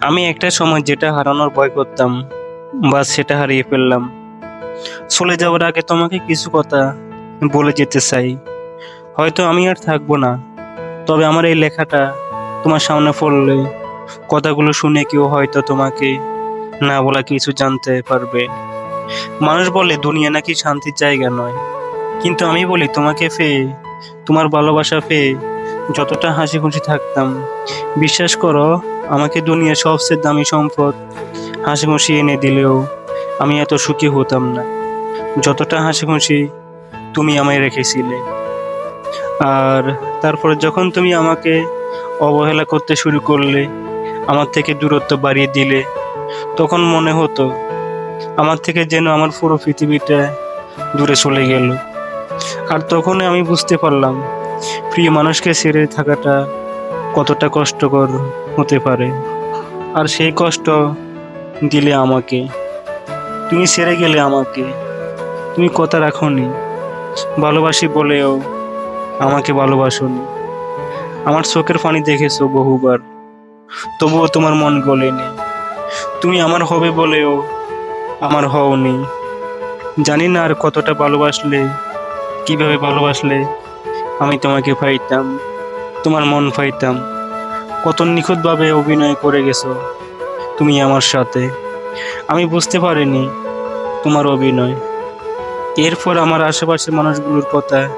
আমি একটা সময় যেটা হারানোর ভয় করতাম বা সেটা হারিয়ে ফেললাম। চলে যাওয়ার আগে তোমাকে কিছু কথা বলে যেতে চাই। হয়তো আমি আর থাকব না, তবে আমার এই লেখাটা তোমার সামনে পড়লে কথাগুলো শুনে কেউ হয়তো তোমাকে না বলা কিছু জানতে পারবে। মানুষ বলে, দুনিয়া নাকি শান্তির জায়গা নয়। কিন্তু আমি বলি, তোমাকে পেয়ে, তোমার ভালোবাসা পেয়ে যতটা হাসি খুশি থাকতাম, বিশ্বাস করো, আমাকে দুনিয়ার সবচেয়ে দামি সম্পদ হাসি খুশি এনে দিলেও আমি এত সুখী হতাম না। যতটা হাসি খুশি তুমি আমায় রেখেছিলে। আর তারপরে যখন তুমি আমাকে অবহেলা করতে শুরু করলে, আমার থেকে দূরত্ব বাড়িয়ে দিলে, তখন মনে হতো আমার থেকে যেন আমার পুরো পৃথিবীটা দূরে চলে গেল। আর তখন আমি বুঝতে পারলাম প্রিয় মানুষকে ছেড়ে থাকাটা কতটা কষ্টকর হতে পারে? আর সেই কষ্ট দিলে আমাকে। তুমি ছেড়ে গেলে আমাকে। তুমি কথা রাখোনি। ভালোবাসি বলেও আমাকে ভালোবাসোনি। আমার চোখের পানি দেখেছ বহুবার। তবুও তোমার মন গলেনি। তুমি আমার হবে বলেও আমার হওনি। জানি না আর কতটা ভালোবাসলে, কীভাবে ভালোবাসলে আমি তোমাকে ফাইতাম, তোমার মন ফাইতাম। কত নিখুঁতভাবে অভিনয় করে গেছো তুমি আমার সাথে। আমি বুঝতে পারিনি তোমার অভিনয়। এরপর আমার আশেপাশের মানুষগুলোর কথা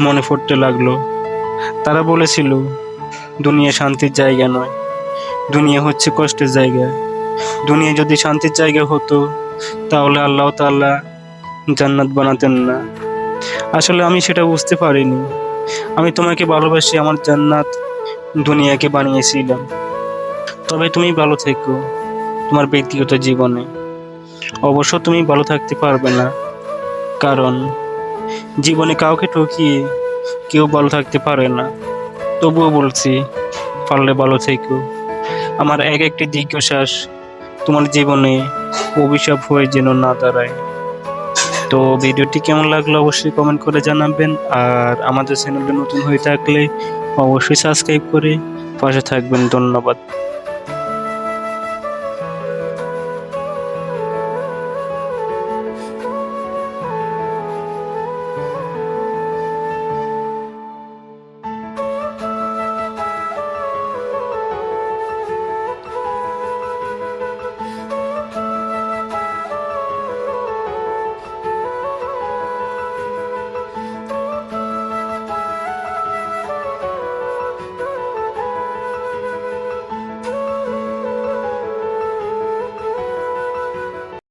মনে পড়তে লাগল। তারা বলেছিল, দুনিয়া শান্তির জায়গা নয়। দুনিয়া হচ্ছে কষ্টের জায়গা। দুনিয়া যদি শান্তির জায়গা হতো, তাহলে আল্লাহ তাআলা জান্নাত বানাতেন না। আসলে আমি সেটা বুঝতে পারিনি। আমি তোমাকে ভালোবাসি, আমার জান্নাত দুনিয়াকে বানিয়েছিলাম। তবে তুমি ভালো থেকো, তোমার ব্যক্তিগত জীবনে। অবশ্য তুমি ভালো থাকতে পারবে না, কারণ জীবনে কাউকে ঠকিয়ে কেউ ভালো থাকতে পারে না। তবুও বলছি, পারলে ভালো থেকো। আমার এক একটি দীর্ঘশ্বাস তোমার জীবনে অভিশাপ হয়ে যেন না দাঁড়ায়। তো ভিডিওটি কেমন লাগল অবশ্যই কমেন্ট করে জানাবেন। আর আমাদের চ্যানেলে নতুন হয়ে থাকলে অবশ্যই সাবস্ক্রাইব করে পাশে থাকবেন। ধন্যবাদ।